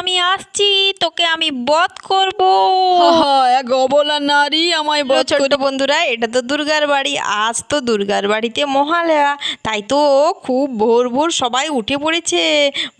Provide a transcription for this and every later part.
আমি আসছি তোকে আমি বধ করব। এক অবলা নারী আমায় বধ ছোট্ট বন্ধুরা এটা তো দুর্গার বাড়ি আজ তো দুর্গার বাড়িতে মহালয়া। তাই তো খুব ভোর ভোর সবাই উঠে পড়েছে।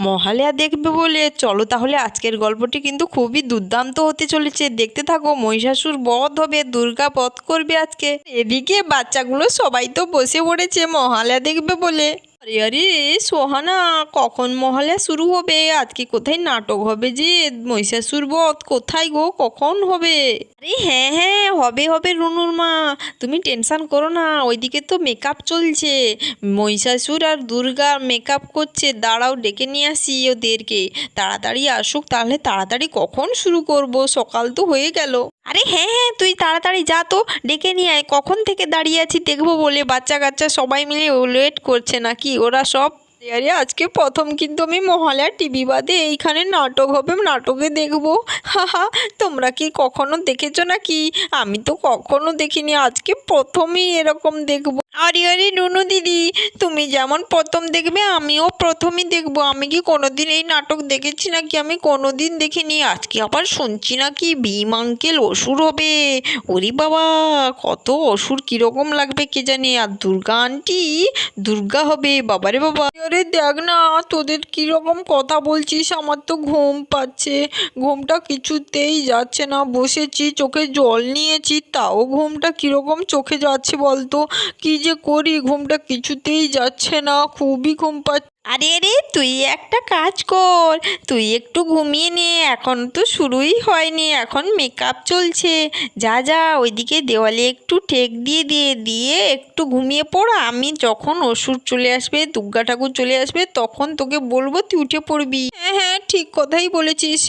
মহালয়া দেখবে বলে। চলো তাহলে আজকের গল্পটি কিন্তু খুবই দুর্দান্ত হতে চলেছে। দেখতে থাকো মহিষাসুর বধ হবে দুর্গা বধ করবে আজকে। এদিকে বাচ্চাগুলো সবাই তো বসে পড়েছে মহালয়া দেখবে বলে। আরে আরে, সোহানা, কখন মহালয়া শুরু হবে? আজকে কোথায় নাটক হবে যে? মহিষাসুর বধ কোথায় গো? কখন হবে? আরে হ্যাঁ হ্যাঁ হবে হবে রুনুর মা। তুমি টেনশন করো না, ওইদিকে তো মেকআপ চলছে। মহিষাসুর আর দুর্গা মেকআপ করছে, দাঁড়াও, ডেকে নিয়ে আসি ওদেরকে। তাড়াতাড়ি আসুক, তাহলে তাড়াতাড়ি কখন শুরু করব? সকাল তো হয়ে গেল। আরে হ্যাঁ হ্যাঁ তুই তাড়াতাড়ি যা তো, ডেকে নিয়ে আয়। কখন থেকে দাঁড়িয়ে আছি দেখব বলে বাচ্চা কাচ্চা সবাই মিলে ওয়েট করছে নাকি? ওরা সব আরে আজকে প্রথম কিন্তু আমি মহালয়া টিভি বাদে এইখানে নাটক হবে, নাটকে দেখব। হাহা তোমরা কি কখনো দেখেছ নাকি? আমি তো কখনো দেখিনি। আজকে প্রথমেই এরকম দেখব। আরে আরে, নুনু দিদি, তুমি যেমন প্রথম দেখবে, আমিও প্রথমই দেখব। আমি কি কোনোদিন এই নাটক দেখেছি নাকি? আমি কোনোদিন দেখিনি। আজকে আবার শুনছি নাকি ভীম আঙ্কেল অসুর হবে। ওরে বাবা, কত অসুর কীরকম লাগবে কে জানে? আর দুর্গা আন্টি, দুর্গা হবে, বাবারে বাবা। আরে, দেখ না, তোদের কীরকম কথা বলছিস? আমার তো ঘুম পাচ্ছে। ঘুমটা কিছুতেই যাচ্ছে না। বসেছি, চোখে জল নিয়েছি, তাও ঘুমটা কীরকম চোখে যাচ্ছে বলতো? কি যে করি ঘুমটা কিছুতেই যাচ্ছে না খুবই ঘুম পাচ্ছে। আরে রে তুই একটা কাজ কর। তুই একটু ঘুমিয়ে নে এখন তো শুরুই হয়নি এখন মেকআপ চলছে। যা যা ওইদিকে দেওয়ালে একটু ঠেক দিয়ে দিয়ে দিয়ে একটু ঘুমিয়ে পড় আমি যখন ওষুধ চলে আসবে দুর্গা ঠাকুর চলে আসবে তখন তোকে বলব তুই উঠে পড়বি। হ্যাঁ হ্যাঁ ঠিক কথাই বলেছিস।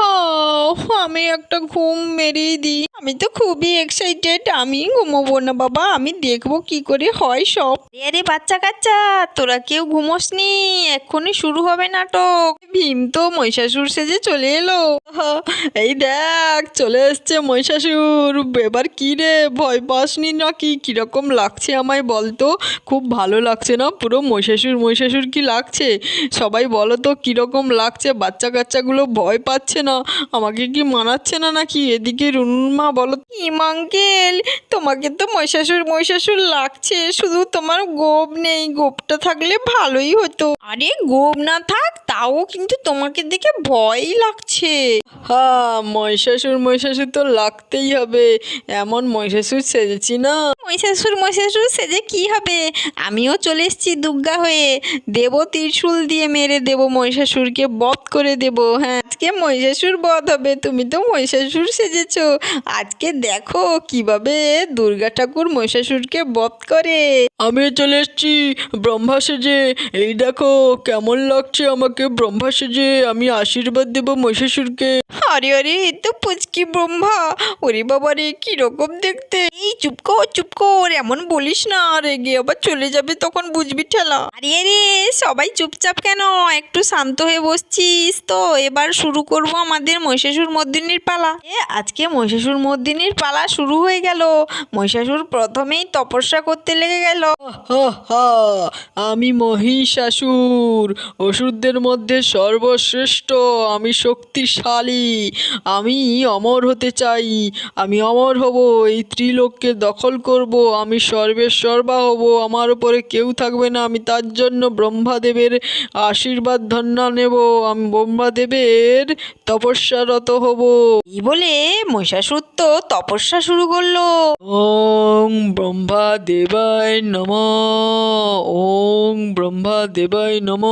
আহ, আমি একটা ঘুম মেরেই দিই। আমি তো খুবই এক্সাইটেড আমি ঘুমোবো না বাবা আমি দেখব কি করে হয় সব। আরে বাচ্চা কাচ্চা তোরা কেউ ঘুমোসনি? এক্ষুনি শুরু হবে নাটক। ভীম তো মহিষাসুর সেজে চলে এলো। এই দেখ, চলে এসছে মহিষাসুর। এবার কি রে, ভয় পাসনি নাকি? কীরকম লাগছে আমায় বলতো খুব ভালো লাগছে না পুরো মহিষাসুর মহিষাসুর কি লাগছে? সবাই বলো তো, কীরকম লাগছে? বাচ্চা কাচ্চাগুলো ভয় পাচ্ছে না? আমাকে কি মানাচ্ছে না নাকি? এদিকে রুনুমা বলো ইমাঙ্কেল তোমাকে তো মহিষাসুর মহিষাসুর লাগছে। শুধু তোমার গোপ নেই। গোপটা থাকলে ভালোই হতো। আরে গোপ না থাক তাও কিন্তু তোমাকে দেখে ভয়ই লাগছে। হ্যাঁ মহিষাসুর মহিষাসুর তো লাগতেই হবে। এমন মহিষাসুর সেজেছি না। মহিষাসুর মহিষাসুর সেজে কি হবে? আমিও চলে এসেছি দুর্গা হয়ে। দেব ত্রিশূল দিয়ে মেরে দেব মহিষাসুরকে বধ করে দেব। হ্যাঁ আজকে মহিষাসুর বধ হবে তুমি তো মহিষাসুর সেজেছ। আজকে দেখো কীভাবে দুর্গা ঠাকুর মহিষাসুরকে বধ করে। আমি চলে এসেছি ব্রহ্মা সেজে। এই দেখো কেমন লাগছে আমাকে ব্রহ্মা সেজে আমি আশীর্বাদ দেব মহিষাসুরকে। আরে আরে তো পুচকি ব্রহ্মা। ওরে বাবা রে কীরকম দেখতে। এই চুপ কর চুপ কর, এমন বলিস না। রেগে আবার চলে যাবে তখন বুঝবি ঠেলা। আরে আরে, সবাই চুপচাপ কেন? একটু শান্ত হয়ে বসছিস তো। এবার শুরু করব আমাদের মহিষাসুর মর্দিনীর পালা। এ, আজকে মহিষাসুর মর্দিনীর পালা শুরু হয়ে গেল। মহিষাসুর প্রথমেই তপস্যা করতে লেগে গেল। আমি মহিষাসুর। অসুরদের মধ্যে সর্বশ্রেষ্ঠ, আমি শক্তিশালী। আমি অমর হতে চাই। আমি অমর হব এই ত্রিলোককে দখল করব আমি সর্বের সর্বা হব আমার উপরে কেউ থাকবে না আমি তার জন্য ব্রহ্মাদেবের আশীর্বাদ ধন্যা নেব আমি ব্রহ্মাদেবের তপস্যারত হব। এই বলে মহিষাসুর তো তপস্যা শুরু করল। ওং ব্রহ্মা দেবায় নম ওং ব্রহ্মা দেবায় নম।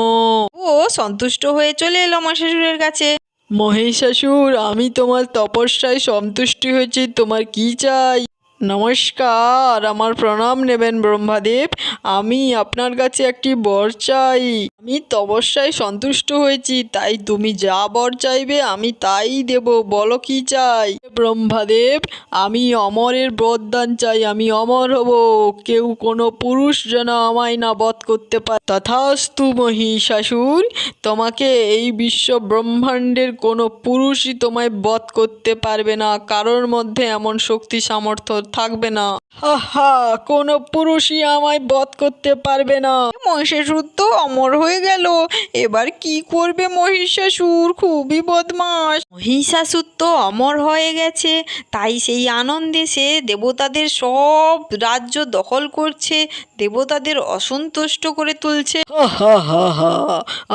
ও সন্তুষ্ট হয়ে চলে এলো মহিষাসুরের কাছে। মহিষাসুর আমি তোমার তপস্যায় সন্তুষ্টি হয়েছি তোমার কি চাই? নমস্কার, আমার প্রণাম নেবেন ব্রহ্মাদেব। আমি আপনার কাছে একটি বর চাই। আমি তপস্যায় সন্তুষ্ট হয়েছি, তাই তুমি যা বর চাইবে আমি তাই দেব, বলো কি চাই? ব্রহ্মাদেব, আমি অমরের বরদান চাই, আমি অমর হব। কেউ কোনো পুরুষ যেন আমায় না বধ করতে পারে। তথাস্তু মহিষাসুর, তোমাকে এই বিশ্ব ব্রহ্মাণ্ডের কোনো পুরুষই তোমায় বধ করতে পারবে না। কারোর মধ্যে এমন শক্তি সামর্থ্য থাকবে না। হা কোনো পুরুষই আমায় বধ করতে পারবে না। মহিষাসুর তো অমর হয়ে গেল। এবার কি করবে মহিষাসুর? খুবই বদমাস মহিষাসুর তো অমর হয়ে গেছে। তাই সেই আনন্দে সে দেবতাদের সব রাজ্য দখল করছে। দেবতাদের অসন্তুষ্ট করে তুলছে।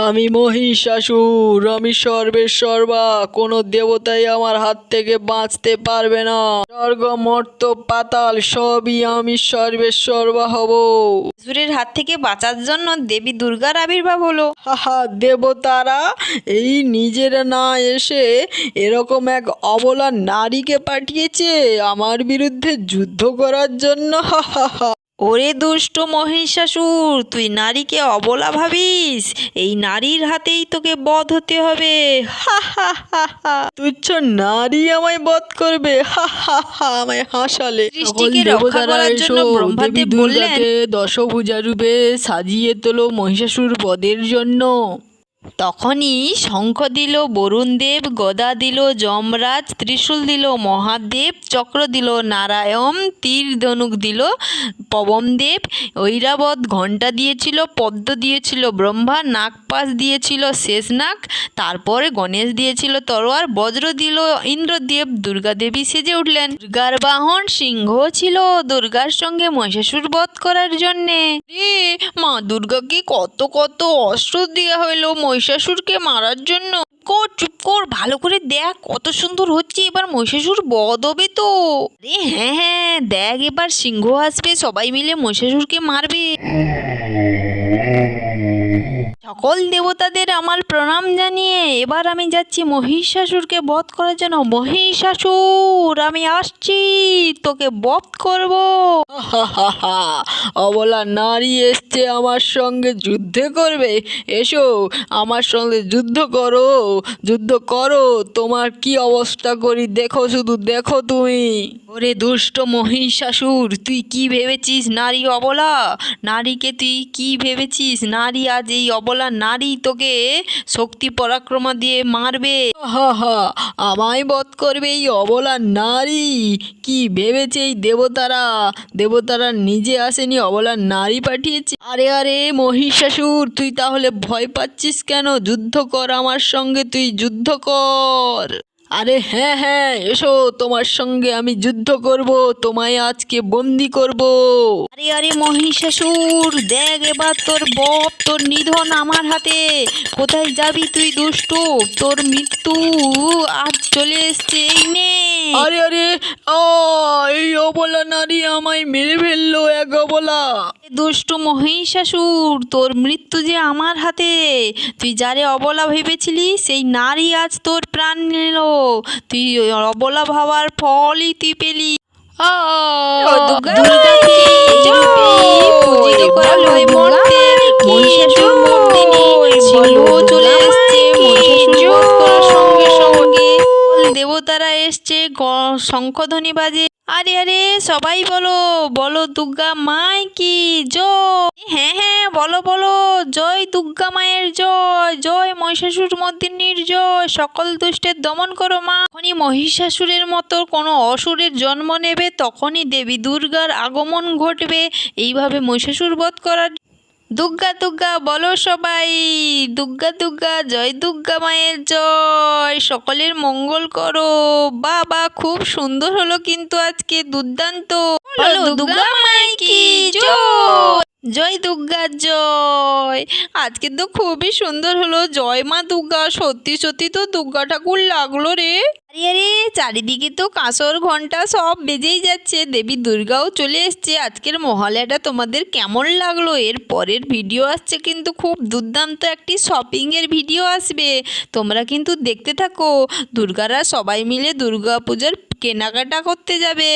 আমি মহিষাসুর। আমি সর্বেশ্বর্বা কোনো দেবতাই আমার হাত থেকে বাঁচতে পারবে না। স্বর্গ মর্ত পাতাল সবই আমি সর্বেশ্বর্বা হব। অসুরের হাত থেকে বাঁচার জন্য দেবী দুর্গার আবির্ভাব হলো। হাহা দেবতারা এই নিজেরা না এসে এরকম এক অবলা নারীকে পাঠিয়েছে আমার বিরুদ্ধে যুদ্ধ করার জন্য। হা হা হা। ওরে দুষ্ট মহিষাসুর তুই নারীকে অবলা ভাবিস? এই নারীর হাতেই তোকে বধ হতে হবে। হা হা হা হা। তুচ্ছ নারী আমায় বধ করবে। হা হা হা আমায় হাসালে। সৃষ্টিকে রক্ষা করার জন্য ব্রহ্মাদেব বললেন, দুর্গাকে দশভুজা রূপে সাজিয়ে তোলো মহিষাসুর বধের জন্য। তখনই শঙ্খ দিল বরুণদেব গদা দিল, যমরাজ, ত্রিশূল দিল, মহাদেব, চক্র দিল, নারায়ণ, তীর ধনুক দিল পবনদেব ঐরাবত ঘণ্টা দিয়েছিল, পদ্ম দিয়েছিল, ব্রহ্মা নাগপাশ দিয়েছিল শেষনাগ তারপরে গণেশ দিয়েছিল, তরোয়ার, বজ্র দিল, ইন্দ্রদেব, দুর্গা দেবী সেজে উঠলেন। দুর্গার বাহন সিংহ ছিল, দুর্গার সঙ্গে মহিষাসুর বধ করার জন্যে। রে, মা দুর্গাকে কত কত অস্ত্র দেওয়া হইল মহিষাসুরকে মারার জন্য। কর, চুপ কর, ভালো করে দেখ কত সুন্দর হচ্ছে এবার মহিষাসুর বধ হবে তো হ্যাঁ হ্যাঁ দেখ এবার সিংহ আসবে, সবাই মিলে মহিষাসুরকে মারবে। সকল দেবতাদের আমার প্রণাম জানিয়ে এবার আমি যাচ্ছি মহিষাসুরকে বধ করার জন্য। মহিষাসুর, আমি আসছি, তোকে বধ করব। অবলা নারী এসছে আমার সঙ্গে যুদ্ধে করবে। এসো, আমার সঙ্গে যুদ্ধ করো যুদ্ধ করো, তোমার কি অবস্থা করি দেখো, শুধু দেখো তুমি। ওরে দুষ্ট মহিষাসুর, তুই কি ভেবেছিস নারী অবলা? নারীকে তুই কি ভেবেছিস? নারী আজ এই অবলা নারী তোকে শক্তি পরাক্রমা দিয়ে মারবে। হা হা, আমায় বধ করবে এই অবলা নারী। কি ভেবেছে এই দেবতারা? দেবতারা নিজে আসেনি, অবলা নারী পাঠিয়েছে। আরে আরে মহিষাসুর, তুই তাহলে ভয় পাচ্ছিস কেন? যুদ্ধ কর আমার সঙ্গে, তুই যুদ্ধ কর। আরে হ্যাঁ হ্যাঁ এসো তোমার সঙ্গে আমি যুদ্ধ করব তোমায় আজকে বন্দি করব। আরে আরে মহিষাসুর দেখ এবার তোর বপ তোর নিধন আমার হাতে। কোথায় যাবি তুই দুষ্ট? তোর মৃত্যু আজ চলে এসছে এই নে আরে আরে এই অবলা নারী আমায় মেরে ফেলল এক অবলা। দুষ্ট মহিষাসুর তোর মৃত্যু যে আমার হাতে। তুই যারে অবলা ভেবেছিলি সেই নারী আজ তোর প্রাণ নিল। তুই অবলা ভাবার ফলই তুই পেলি। সিংহ চলে এসছে দেবতারা এসছে গ- শঙ্খধ্বনি বাজে। আরে আরে, সবাই বলো বলো দুর্গা মায় কি জয়? হ্যাঁ হ্যাঁ বলো বলো, জয় দুর্গা মায়ের জয় জয় মহিষাসুর মর্দিনীর জয়, সকল দুষ্টের দমন করো মা। যখনই মহিষাসুরের মতো কোনো অসুরের জন্ম নেবে, তখনই দেবী দুর্গার আগমন ঘটবে। এইভাবে মহিষাসুর বধ করার দুর্গা দুর্গা বলো সবাই। দুর্গা দুর্গা জয় দুর্গা মায়ের জয়। সকলের মঙ্গল করো। বাবা খুব সুন্দর হলো কিন্তু আজকে দুর্দান্ত। দুর্গা মায়ের কি জয়? জয় দুর্গা, জয়। আজকে তো খুবই সুন্দর হলো। জয় মা দুর্গা, সত্যি সত্যি তো দুর্গা ঠাকুর লাগল রে। আরে আরে, চারিদিকে তো কাঁসর ঘণ্টা সব বেজেই যাচ্ছে। দেবী দুর্গাও চলে এসছে। আজকের মহালয়াটা তোমাদের কেমন লাগল? এর পরের ভিডিও আসছে কিন্তু খুব দুর্দান্ত একটি শপিংয়ের ভিডিও আসবে। তোমরা কিন্তু দেখতে থাকো। দুর্গারা সবাই মিলে দুর্গা পূজার কেনাকাটা করতে যাবে।